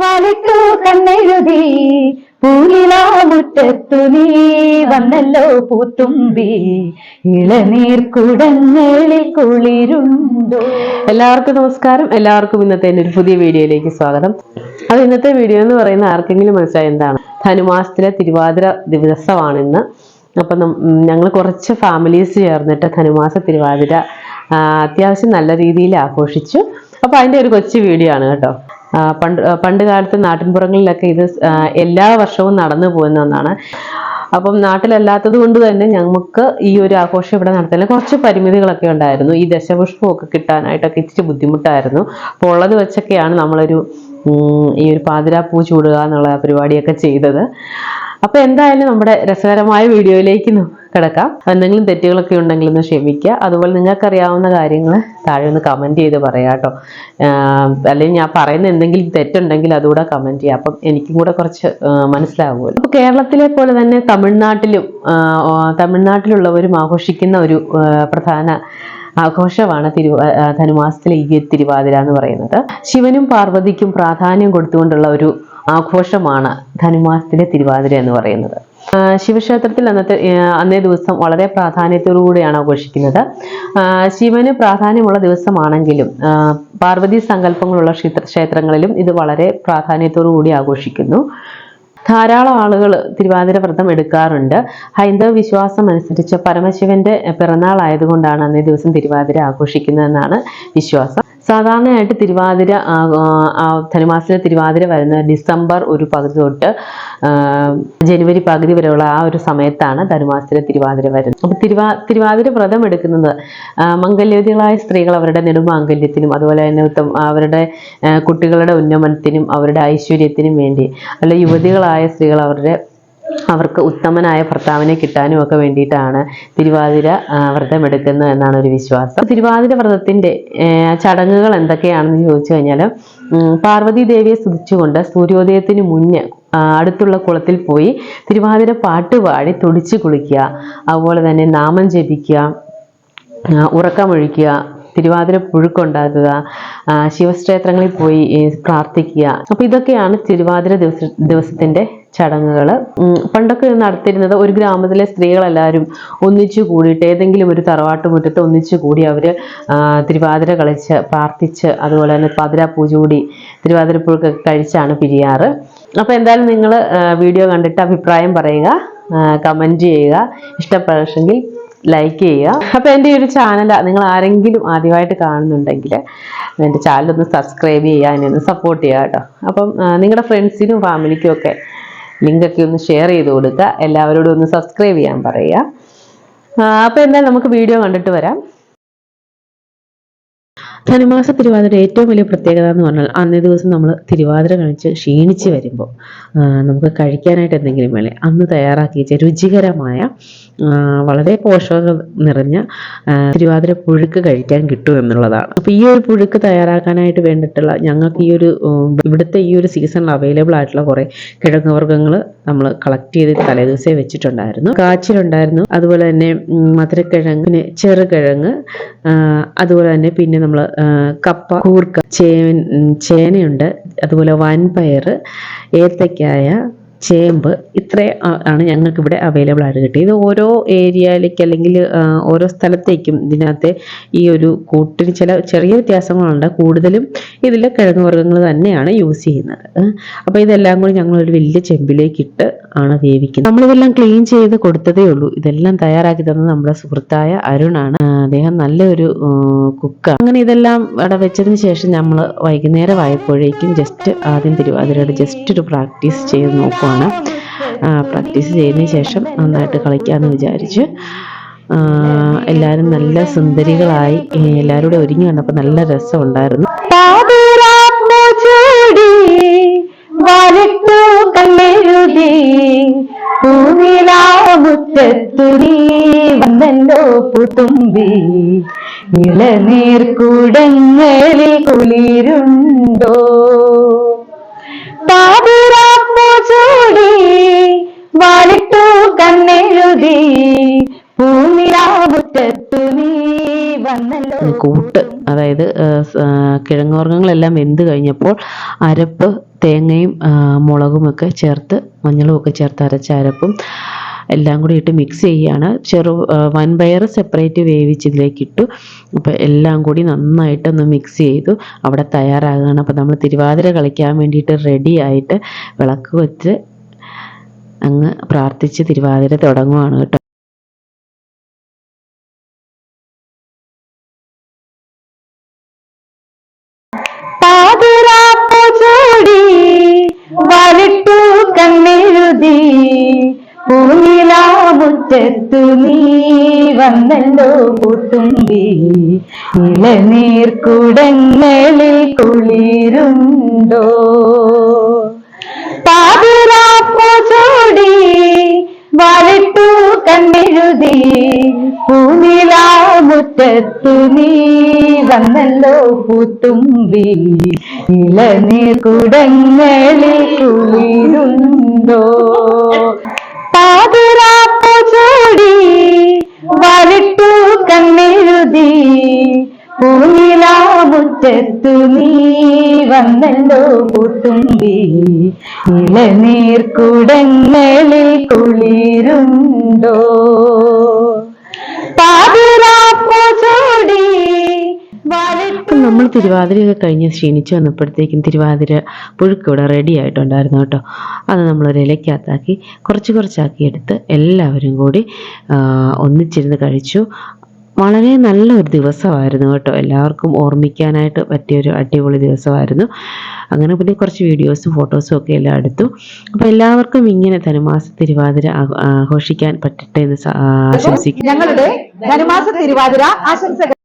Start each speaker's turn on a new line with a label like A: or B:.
A: വാലിട്ടു കണ്ണെഴുതി പൂലിലാ മുറ്റത്തു നീ വന്നല്ലോ പൂത്തുമ്പി. ഇളനീർ കുടങ്ങളിൽ കുളിരുണ്ടോ?
B: എല്ലാവർക്കും നമസ്കാരം. എല്ലാവർക്കും ഇന്നത്തെ എന്റെ ഒരു പുതിയ വീഡിയോയിലേക്ക് സ്വാഗതം. അത് ഇന്നത്തെ വീഡിയോ എന്ന് പറയുന്ന ആർക്കെങ്കിലും മനസ്സിലായി എന്താണ്? ധനുമാസത്തിലെ തിരുവാതിര ദിവസമാണ് ഇന്ന്. അപ്പം ഞങ്ങൾ കുറച്ച് ഫാമിലീസ് ചേർന്നിട്ട് ധനുമാസ തിരുവാതിര അത്യാവശ്യം നല്ല രീതിയിൽ ആഘോഷിച്ചു. അപ്പോൾ അതിന്റെ ഒരു കൊച്ചു വീഡിയോ ആണ് കേട്ടോ. പണ്ട് പണ്ട് കാലത്ത് നാട്ടിൻപുറങ്ങളിലൊക്കെ ഇത് എല്ലാ വർഷവും നടന്നു പോകുന്ന ഒന്നാണ്. അപ്പം നാട്ടിലല്ലാത്തത് കൊണ്ട് തന്നെ ഞങ്ങൾക്ക് ഈ ഒരു ആഘോഷം ഇവിടെ നടത്താൻ കുറച്ച് പരിമിതികളൊക്കെ ഉണ്ടായിരുന്നു. ഈ ദശപുഷ്പമൊക്കെ കിട്ടാനായിട്ടൊക്കെ ഇച്ചിരി ബുദ്ധിമുട്ടായിരുന്നു. അപ്പോൾ ഉള്ളത് വെച്ചൊക്കെയാണ് നമ്മളൊരു ഈ ഒരു പാതിരാപ്പൂ ചൂടുക എന്നുള്ള പരിപാടിയൊക്കെ ചെയ്തത്. അപ്പോൾ എന്തായാലും നമ്മുടെ രസകരമായ വീഡിയോയിലേക്ക് കിടക്കാം. എന്തെങ്കിലും തെറ്റുകളൊക്കെ ഉണ്ടെങ്കിൽ ഒന്ന് ക്ഷമിക്കുക. അതുപോലെ നിങ്ങൾക്കറിയാവുന്ന കാര്യങ്ങൾ താഴെ ഒന്ന് കമന്റ് ചെയ്ത് പറയാം കേട്ടോ. അല്ലെങ്കിൽ ഞാൻ പറയുന്ന എന്തെങ്കിലും തെറ്റുണ്ടെങ്കിൽ അതുകൂടെ കമന്റ് ചെയ്യാം. അപ്പം എനിക്കും കൂടെ കുറച്ച് മനസ്സിലാവുമല്ലോ. അപ്പോൾ കേരളത്തിലെ പോലെ തന്നെ തമിഴ്നാട്ടിലും തമിഴ്നാട്ടിലുള്ളവരും ആഘോഷിക്കുന്ന ഒരു പ്രധാന ആഘോഷമാണ് തിരു ധനുമാസത്തിലെ ഈ തിരുവാതിര എന്ന് പറയുന്നത്. ശിവനും പാർവതിക്കും പ്രാധാന്യം കൊടുത്തുകൊണ്ടുള്ള ഒരു ആഘോഷമാണ് ധനുമാസത്തിലെ തിരുവാതിര എന്ന് പറയുന്നത്. ശിവക്ഷേത്രത്തിൽ അന്നത്തെ അന്നേ ദിവസം വളരെ പ്രാധാന്യത്തോടു കൂടിയാണ് ആഘോഷിക്കുന്നത് ശിവന് പ്രാധാന്യമുള്ള ദിവസമാണെങ്കിലും പാർവതി സങ്കല്പങ്ങളുള്ള ക്ഷേത്ര ക്ഷേത്രങ്ങളിലും ഇത് വളരെ പ്രാധാന്യത്തോടു കൂടി ആഘോഷിക്കുന്നു. ധാരാളം ആളുകൾ തിരുവാതിര വ്രതം എടുക്കാറുണ്ട്. ഹൈന്ദവ വിശ്വാസം അനുസരിച്ച് പരമശിവന്റെ പിറന്നാൾ ആയതുകൊണ്ടാണ് അന്നേ ദിവസം തിരുവാതിര ആഘോഷിക്കുന്നതെന്നാണ് വിശ്വാസം. സാധാരണയായിട്ട് തിരുവാതിര ധനുമാസത്തിലെ തിരുവാതിര വരുന്ന ഡിസംബർ ഒരു പകുതി തൊട്ട് ജനുവരി പകുതി വരെയുള്ള ആ ഒരു സമയത്താണ് ധനുമാസത്തിലെ തിരുവാതിര വരുന്നത്. അപ്പോൾ തിരുവാ തിരുവാതിര വ്രതം എടുക്കുന്നത് മംഗല്യവതികളായ സ്ത്രീകൾ അവരുടെ നെടുമാംഗല്യത്തിനും അതുപോലെ തന്നെ അവരുടെ കുട്ടികളുടെ ഉന്നമനത്തിനും അവരുടെ ഐശ്വര്യത്തിനും വേണ്ടി അല്ല യുവതികളായ സ്ത്രീകൾ അവരുടെ അവർക്ക് ഉത്തമനായ ഭർത്താവിനെ കിട്ടാനും ഒക്കെ വേണ്ടിയിട്ടാണ് തിരുവാതിര ആ, വ്രതം എടുക്കുന്നത് എന്നാണ് ഒരു വിശ്വാസം. തിരുവാതിര വ്രതത്തിന്റെ ചടങ്ങുകൾ എന്തൊക്കെയാണെന്ന് ചോദിച്ചു കഴിഞ്ഞാൽ പാർവതി ദേവിയെ സ്തുതിച്ചുകൊണ്ട് സൂര്യോദയത്തിന് മുന്നേ അടുത്തുള്ള കുളത്തിൽ പോയി തിരുവാതിര പാട്ട് പാടി തുടിച്ചു കുളിക്കുക അതുപോലെ തന്നെ നാമം ജപിക്കുക ഉറക്കമൊഴിക്കുക തിരുവാതിര പുഴുക്കുണ്ടാക്കുക ശിവക്ഷേത്രങ്ങളിൽ പോയി പ്രാർത്ഥിക്കുക. അപ്പൊ ഇതൊക്കെയാണ് തിരുവാതിര ദിവസ ദിവസത്തിന്റെ ചടങ്ങുകൾ പണ്ടൊക്കെ നടത്തിയിരുന്നത് ഒരു ഗ്രാമത്തിലെ സ്ത്രീകളെല്ലാവരും ഒന്നിച്ചു കൂടിയിട്ട് ഏതെങ്കിലും ഒരു തറവാട്ട് മുറ്റത്ത് ഒന്നിച്ചു കൂടി അവർ തിരുവാതിര കളിച്ച് പ്രാർത്ഥിച്ച് അതുപോലെ തന്നെ പാതിര പൂജ കൂടി തിരുവാതിര പുഴുക്കൊക്കെ കഴിച്ചാണ് പിരിയാറ്. അപ്പോൾ എന്തായാലും നിങ്ങൾ വീഡിയോ കണ്ടിട്ട് അഭിപ്രായം പറയുക കമന്റ് ചെയ്യുക. ഇഷ്ടപ്പെടെങ്കിൽ ലൈക്ക് ചെയ്യുക. അപ്പോൾ എന്റെ ഈ ഒരു ചാനൽ നിങ്ങൾ ആരെങ്കിലും ആദ്യമായിട്ട് കാണുന്നുണ്ടെങ്കിൽ എന്റെ ചാനൽ ഒന്ന് സബ്സ്ക്രൈബ് ചെയ്യുക എന്നെ ഒന്ന് സപ്പോർട്ട് ചെയ്യുക കേട്ടോ. അപ്പം നിങ്ങളുടെ ഫ്രണ്ട്സിനും ഫാമിലിക്കും ഒക്കെ ലിങ്കൊക്കെ ഒന്ന് ഷെയർ ചെയ്ത് കൊടുക്കുക എല്ലാവരോടും ഒന്ന് സബ്സ്ക്രൈബ് ചെയ്യാൻ പറയുക. അപ്പോൾ എന്തായാലും നമുക്ക് വീഡിയോ കണ്ടിട്ട് വരാം. ധനുമാസ തിരുവാതിര ഏറ്റവും വലിയ പ്രത്യേകത എന്ന് പറഞ്ഞാൽ അന്നേ ദിവസം നമ്മൾ തിരുവാതിര കഴിച്ച് ക്ഷീണിച്ച് വരുമ്പോൾ നമുക്ക് കഴിക്കാനായിട്ട് എന്തെങ്കിലും വേണേ അന്ന് തയ്യാറാക്കി വെച്ച രുചികരമായ വളരെ പോഷകം നിറഞ്ഞ തിരുവാതിര പുഴുക്ക് കഴിക്കാൻ കിട്ടും എന്നുള്ളതാണ്. അപ്പോൾ ഈ ഒരു പുഴുക്ക് തയ്യാറാക്കാനായിട്ട് വേണ്ടിയിട്ടുള്ള ഞങ്ങൾക്ക് ഈ ഒരു ഇവിടുത്തെ ഈ ഒരു സീസണിൽ അവൈലബിൾ ആയിട്ടുള്ള കുറേ കിഴങ്ങ് വർഗങ്ങൾ നമ്മൾ കളക്ട് ചെയ്ത് തലേദിവസേ വെച്ചിട്ടുണ്ടായിരുന്നു. കാച്ചിലുണ്ടായിരുന്നു അതുപോലെ തന്നെ ഉം, മധുരക്കിഴങ്ങ് പിന്നെ ചെറുകിഴങ്ങ് അതുപോലെ തന്നെ പിന്നെ നമ്മൾ കപ്പ കൂർക്ക ചേന ചേനയുണ്ട്. അതുപോലെ വൻപയർ ഏത്തക്കായ ചേമ്പ് ഇത്ര ആണ് ഞങ്ങൾക്ക് ഇവിടെ അവൈലബിൾ ആയിട്ട് കിട്ടിയത്. ഇത് ഓരോ ഏരിയയിലേക്ക് അല്ലെങ്കിൽ ഓരോ സ്ഥലത്തേക്കും ഇതിനകത്ത് ഈ ഒരു കൂട്ടിന് ചില ചെറിയ വ്യത്യാസങ്ങളുണ്ട്. കൂടുതലും ഇതിലെ കിഴങ്ങ് വർഗങ്ങൾ തന്നെയാണ് യൂസ് ചെയ്യുന്നത്. അപ്പോൾ ഇതെല്ലാം കൂടി ഞങ്ങൾ ഒരു വലിയ ചെമ്പിലേക്ക് ഇട്ട് ആണ് വേവിക്കുന്നത്. നമ്മളിതെല്ലാം ക്ലീൻ ചെയ്ത് കൊടുത്തതേ ഉള്ളൂ. ഇതെല്ലാം തയ്യാറാക്കി തന്നത് നമ്മുടെ സുഹൃത്തായ അരുണാണ്. അദ്ദേഹം നല്ലൊരു കുക്കാണ് അങ്ങനെ ഇതെല്ലാം അവിടെ വെച്ചതിന് ശേഷം നമ്മൾ വൈകുന്നേരം ആയപ്പോഴേക്കും ജസ്റ്റ് ആദ്യം തിരുവാതിരയുടെ ജസ്റ്റ് ഒരു പ്രാക്ടീസ് ചെയ്ത് നോക്കുവാണ് പ്രാക്ടീസ് ചെയ്തതിന് ശേഷം നന്നായിട്ട് കളിക്കാമെന്ന് വിചാരിച്ച് എല്ലാവരും നല്ല സുന്ദരികളായി എല്ലാവരും ഒരുങ്ങി വന്നപ്പോൾ നല്ല രസമുണ്ടായിരുന്നു.
A: നീ വന്നല്ലോ പുതുമ്പി. കുളിരുണ്ടോ?
B: കൂട്ട് അതായത് കിഴങ്ങുവർഗങ്ങളെല്ലാം വെന്ത് കഴിഞ്ഞപ്പോൾ അരപ്പ്
C: തേങ്ങയും മുളകുമൊക്കെ ചേർത്ത് മഞ്ഞളും ഒക്കെ ചേർത്ത് അരച്ച അരപ്പും എല്ലാം കൂടി ഇട്ട് മിക്സ് ചെയ്യുകയാണ് ചെറു വൻ വൻപയർ സെപ്പറേറ്റ് വേവിച്ച് ഇതിലേക്ക് ഇട്ടു. അപ്പോൾ എല്ലാം കൂടി നന്നായിട്ടൊന്ന് മിക്സ് ചെയ്തു. അവിടെ തയ്യാറാകുകയാണ് അപ്പോൾ നമ്മൾ തിരുവാതിര കളിക്കാൻ വേണ്ടിയിട്ട് റെഡി ആയിട്ട് വിളക്ക് വെച്ച് അങ്ങ് പ്രാർത്ഥിച്ച് തിരുവാതിര തുടങ്ങുവാണ് കേട്ടോ.
A: പാതിരാപ്പു ചൂടി വാലിട്ടു കണ്ണെഴുതി. പൂനിലാമുറ്റത്തു നീ വന്നല്ലോ പൂത്തുമ്പി ഇളനീർക്കുടങ്ങളിൽ കുളിരുണ്ടോ? പാതിരാപ്പു വരട്ടു കണ്ണെഴുതി പൂനിലാമുറ്റത്തു നീ വന്നല്ലോ പൂത്തുമ്പി ഇളനീർക്കുടങ്ങളിൽ കുളിരുണ്ടോ? പാതിരാപ്പു ചൂടി വാലിട്ടു കണ്ണെഴുതി. പൂനിലാമുറ്റത്തു നീ വന്നല്ലോ പൂത്തുമ്പി ഇളനീർക്കുടങ്ങളിൽ കുളിരുണ്ടോ?
C: തിരുവാതിരയൊക്കെ കഴിഞ്ഞ് ക്ഷീണിച്ച് വന്നപ്പോഴത്തേക്കും തിരുവാതിര പുഴുക്ക് ഇവിടെ റെഡി ആയിട്ടുണ്ടായിരുന്നു കേട്ടോ. അത് നമ്മളൊരു ഇലയ്ക്കകത്താക്കി കുറച്ച് കുറച്ചാക്കി എടുത്ത് എല്ലാവരും കൂടി ഒന്നിച്ചിരുന്ന് കഴിച്ചു. വളരെ നല്ലൊരു ദിവസമായിരുന്നു കേട്ടോ. എല്ലാവർക്കും ഓർമ്മിക്കാനായിട്ട് പറ്റിയൊരു അടിപൊളി ദിവസമായിരുന്നു. അങ്ങനെ പിന്നെ കുറച്ച് വീഡിയോസും ഫോട്ടോസും ഒക്കെ എല്ലാം എടുത്തു. അപ്പോൾ എല്ലാവർക്കും ഇങ്ങനെ ധനുമാസ തിരുവാതിര ആഘോ- ആഘോഷിക്കാൻ പറ്റട്ടെ എന്ന് ആശംസിക്കുന്നു.
A: ഞങ്ങളുടെ ധനുമാസ തിരുവാതിര ആശംസകൾ